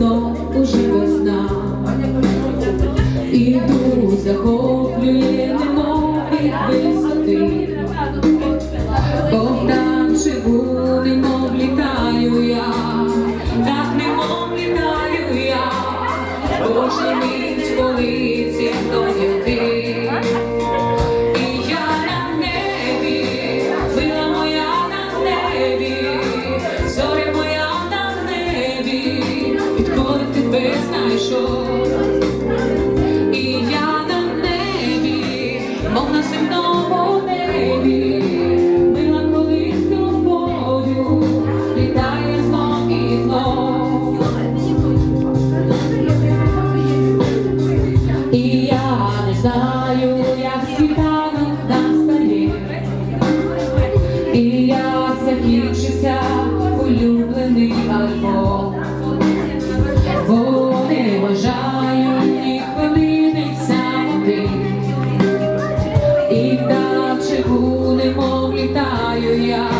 вже весна. Іду, захоплює, немов від висоти. Богдан живу, немов літаю я, так немов літаю я, Боже мить полиці тебе знайшов, і я на небі, мов на земному небі, мила колись любов'ю, літає зло і зло. І я не знаю, як світанок настає, і як закінчиться. живу, немов літаю я.